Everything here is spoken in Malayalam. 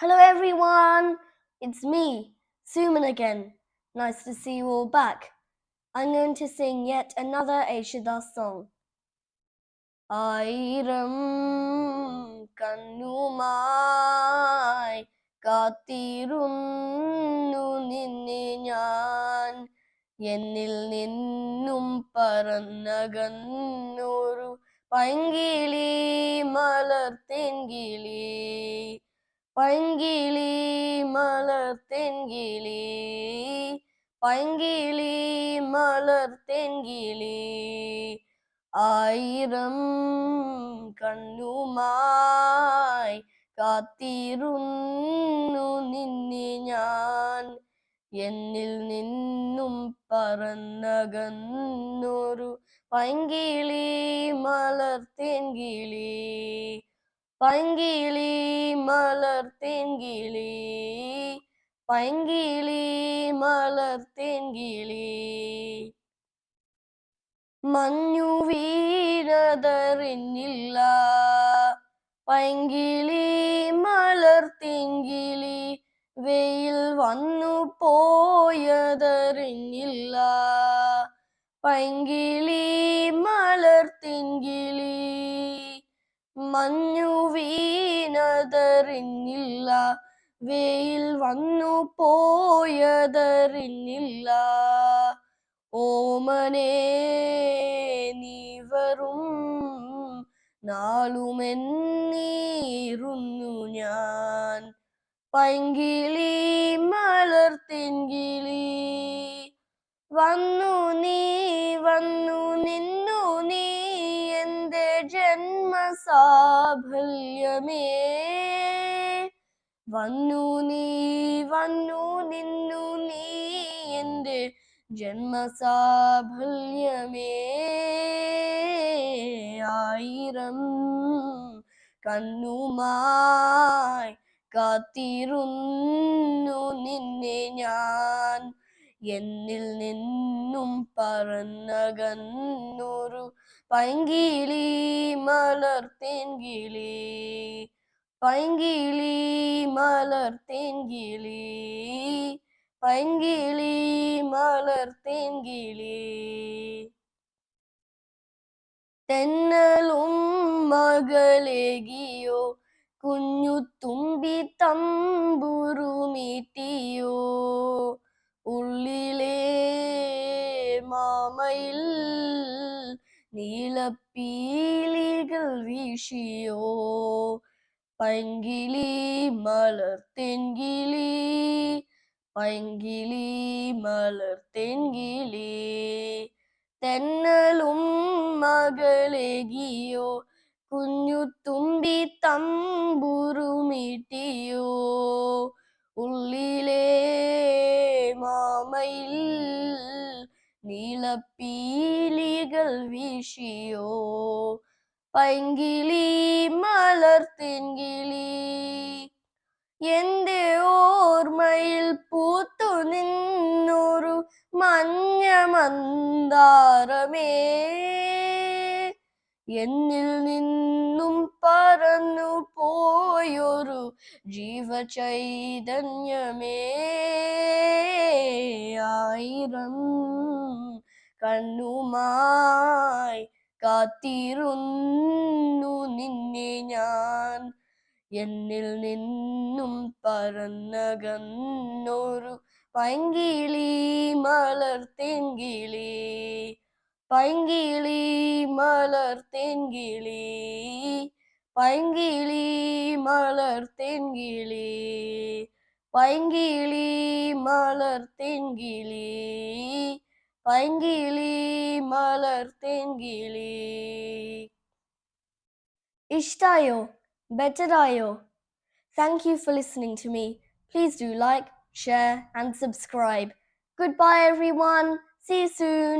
Hello, everyone. It's me, Suman again. Nice to see you all back. I'm going to sing yet another Aishadas song. ആയിരം കണ്ണുമായി കാത്തിരുന്നു നിന്നെ ഞാൻ എന്നിൽ നിന്നും പറന്നകന്നൊരു പൈങ്കിളി മലർത്തേൻകിളി പൈങ്കിളി മലർത്തെങ്കിളി പൈങ്കിളി മലർത്തെങ്കിളി ആയിരം കണ്ണുമായി കാത്തിരുന്നു നിന്നെ ഞാൻ. എന്നിൽ നിന്നും പറന്നകന്നൊരു പൈങ്കിളി മലർത്തേൻകിളി പൈങ്കിളി മലർത്തേൻകിളി പൈങ്കിളി മലർത്തേൻകിളി മഞ്ഞു വീണതറിഞ്ഞില്ല പൈങ്കിളി മലർത്തിങ്കിളി വെയിൽ വന്നു പോയതറിഞ്ഞില്ല പൈങ്കിളി മലർത്തിങ്കിളി മഞ്ഞു വീണതറിഞ്ഞില്ല. വെയിൽ വന്നു പോയതറിഞ്ഞില്ല. ഓമനെ നീ വരും നാളുമെന്നീറുന്നു ഞാൻ. പൈങ്കിളി മലർത്തിങ്കിളി വന്നു നീ വന്നു നിന്നു നീ എന്റെ ജന്മസാഫല്യമേ വന്നു നീ വന്നു നിന്നു നീ എന്റെ ജന്മസാഫല്യമേ. ആയിരം കണ്ണുമായി കാത്തിരുന്നു നിന്നെ ഞാൻ. എന്നിൽ നിന്നും പറന്നകന്നൊരു പൈങ്കിളി മലർത്തിൻകിളി പൈങ്കിളി മലർത്തിൻകിളി പൈങ്കിളി മലർത്തിൻകിളി തെന്നലും മകളേകിയോ കുഞ്ഞു നീലപ്പീലികൾ വീശിയോ? പൈങ്കിളി മലർത്തേൻകിളി പൈങ്കിളി മലർത്തേൻകിളി തെന്നലും മകളെകിയോ? കുഞ്ഞു തുമ്പി തമ്പുറുമിട്ടിയോ ഉള്ളിലെ മാമയിൽ നീലപ്പീലികൾ വീശിയോ? പൈങ്കിളി മലർത്തിൻകിളി എന്റെ ഓർമ്മയിൽ പൂത്തു നിന്നൊരു മഞ്ഞ മന്ദാരമേ. എന്നിൽ നിന്നും പറന്നു പോയൊരു ജീവചൈതന്യമേ. ആയിരം കണ്ണുമായി കാത്തിരുന്നു നിന്നെ ഞാൻ. എന്നിൽ നിന്നും പറന്നകന്നൊരു പൈങ്കിളി മലർത്തെങ്കിളി പൈങ്കിളി മലർത്തെങ്കിളി പൈങ്കിളി മലർത്തെങ്കിളി പൈങ്കിളി பைங்கிளி மலர் Thank you for listening to me. Please do like, share, and subscribe. Goodbye, everyone. See you soon.